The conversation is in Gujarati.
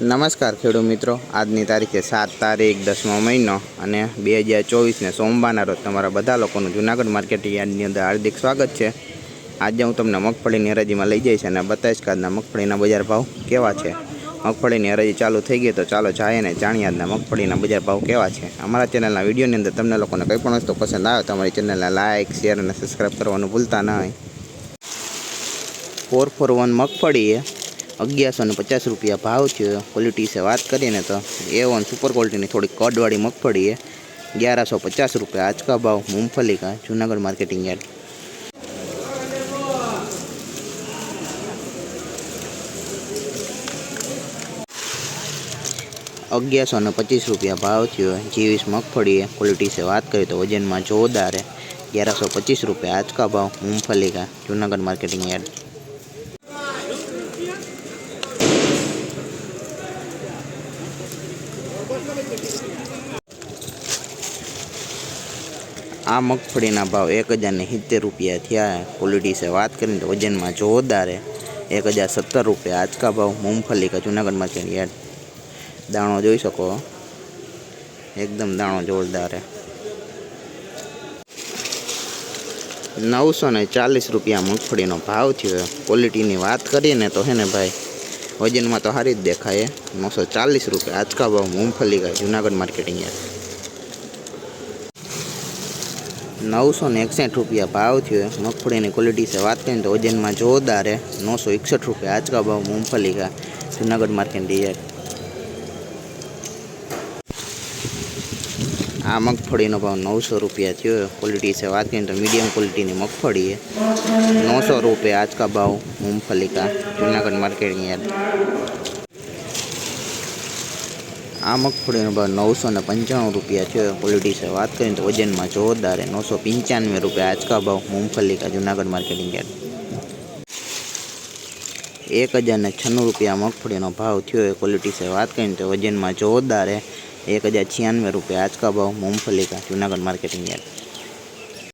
નમસ્કાર ખેડૂત મિત્રો આજની તારીખે સાત તારીખ દસમો મહિનો અને બે હજાર ચોવીસને સોમવારના રોજ તમારા બધા લોકોનું જુનાગઢ માર્કેટ યાર્ડની અંદર હાર્દિક સ્વાગત છે આજે હું તમને મગફળીની હરાજીમાં લઈ જઈશ અને બતાવીશ કે આજના મગફળીના બજાર ભાવ કેવા છે મગફળીની હરાજી ચાલુ થઈ ગઈ તો ચાલો જાય અને જાણીએ આજના મગફળીના બજાર ભાવ કેવા છે અમારા ચેનલના વિડીયોની અંદર તમને લોકોને કંઈ પણ વસ્તુ પસંદ આવે તો અમારી ચેનલને લાઇક શેર અને સબસ્ક્રાઈબ કરવાનું ભૂલતા ન હોય ફોર ફોર વન મગફળીએ सौ पचास रुपया भाव थो क्वॉलिटी से बात करें तो ए वन सुपर क्वॉलिटी थोड़ी कडवाड़ी मगफड़ी है ग्यारह सौ पचास रुपये आज का भाव मूँगफली का जूनागढ़ मार्केटिंग यार्ड अगियार सौ पच्चीस रुपया भाव थो जीवीस मगफड़ी है क्वॉलिटी से बात करें तो वजन में जोरदार है ग्यारह सौ पचीस रुपये आज का भाव मूँगफली का जूनागढ़ मार्केटिंग यार्ड આ મગફળીના ભાવ એક હજાર ને સિત્તેર રૂપિયા થયા ક્વોલિટી છે વાત કરીને તો વજનમાં જોરદાર એક હજાર સત્તર રૂપિયા આજકા ભાવ મૂંગફલી કા જુનાગઢમાં છે યાર દાણો જોઈ શકો એકદમ દાણો જોરદાર નવસો ને ચાલીસ રૂપિયા મગફળીનો ભાવ થયો ક્વોલિટીની વાત કરીએ ને તો હે ને ભાઈ वजन में तो हारी देखा है नौ सौ चालीस रुपये आज का भाव मूँगफली का जूनागढ़ मार्केटिंग है नौ सौ ने एकसठ रुपया भाव थे मगफड़ी की क्वालिटी से बात करें तो वजन में जोरदार है नौ सौ इकसठ रुपये आज का भाव मूँगफली का जूनागढ़ मार्केटिंग है आमकफडीનો ભાવ 900 રૂપિયા થયો ક્વોલિટી સે વાત કરીને તો મિડિયમ ક્વોલિટીની મગફળી એ 900 રૂપિયા આજકા ભાવ મૂંગફળી કા જૂનાગઢ માર્કેટિંગ યાર્ડ આ મગફળીનો ભાવ 995 રૂપિયા થયો ક્વોલિટી સે વાત કરીને તો વજનમાં જોરદાર એ 995 રૂપિયા આજકા ભાવ મૂંગફળી કા જૂનાગઢ માર્કેટિંગ યાર્ડ 1096 રૂપિયા મગફળીનો ભાવ થયો ક્વોલિટી સે વાત કરીને તો વજનમાં જોરદાર એ एक हज़ार छियानवे रुपये आज का भाव मूँगफली का जूनागढ़ मार्केटिंग यार्ड